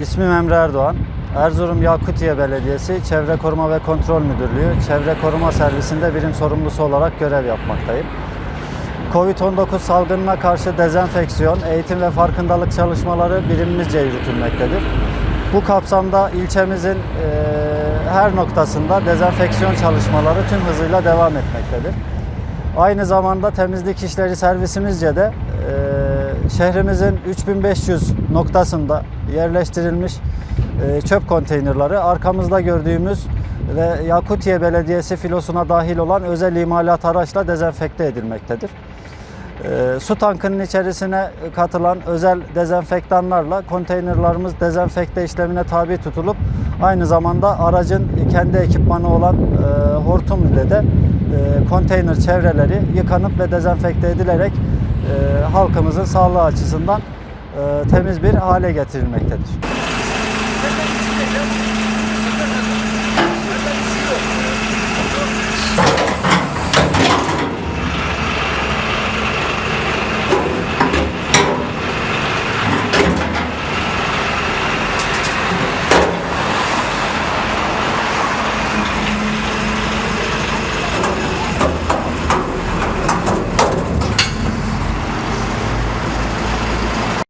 İsmim Emre Erdoğan. Erzurum Yakutiye Belediyesi Çevre Koruma ve Kontrol Müdürlüğü Çevre Koruma Servisinde birim sorumlusu olarak görev yapmaktayım. Covid-19 salgınına karşı dezenfeksiyon, eğitim ve farkındalık çalışmaları birimimizce yürütülmektedir. Bu kapsamda ilçemizin eee, her noktasında dezenfeksiyon çalışmaları tüm hızıyla devam etmektedir. Aynı zamanda temizlik işleri servisimizce de eee, şehrimizin 3500 noktasında yerleştirilmiş eee, çöp konteynerları arkamızda gördüğümüz ve Yakutiye Belediyesi filosuna dahil olan özel imalat araçla dezenfekte edilmektedir. Eee, su tankının içerisine katılan özel dezenfektanlarla konteynerlarımız dezenfekte işlemine tabi tutulup aynı zamanda aracın kendi ekipmanı olan eee, hortum ile de eee, konteyner çevreleri yıkanıp ve dezenfekte edilerek e, halkımızın sağlığı açısından e, temiz bir hale getirilmektedir.